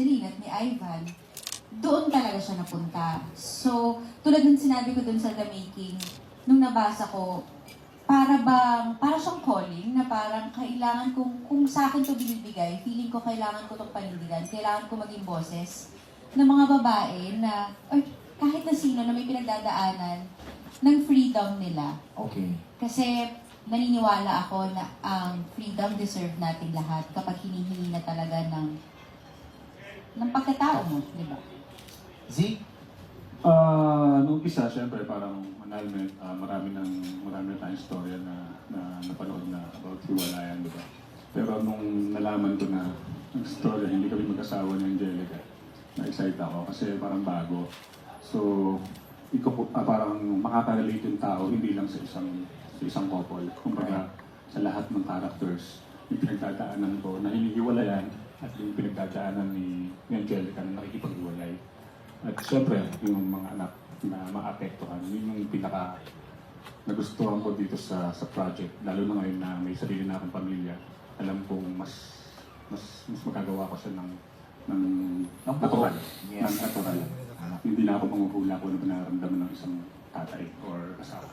Celine at ni Ivan, doon talaga siya napunta. So, tulad ng sinabi ko dun sa The Making, nung nabasa ko, para bang, para siyang calling na parang kailangan kong, kung sa akin to binibigay, feeling ko kailangan ko itong panindigan, kailangan ko maging boses ng mga babae na, or kahit na sino na may pinagdadaanan ng freedom nila. Okay. Kasi naniniwala ako na ang freedom deserve natin lahat kapag hinihingi na talaga ng ng pagkatao mo, di ba? Zeke? Ah, nung isa, syempre, parang annulment, ah, marami ng marami na tayong storya na, na napanood na about hiwalayan, di ba? Pero nung nalaman ko na ang storya, hindi kami magkasawa ni Angelica, na-excite ako kasi parang bago. So, ikaw po, ah, parang makaka-relate yung tao, hindi lang sa isang sa isang couple. Kumbaga, sa lahat ng characters, yung pinagdadaanan ko na hinihiwalayan at yung pinagdadaanan ni, ni Angelica na nakikipaghiwalay. At syempre, yung mga anak na maapektuhan, yun yung pinaka nagustuhan ko dito sa sa project. Lalo na ngayon na may sarili na akong pamilya, alam kong mas mas mas magagawa ko siya ng ng natural. Yes. Ng natural. Hindi na ako manghuhula kung ano ba nararamdaman ng isang tatay or asawa.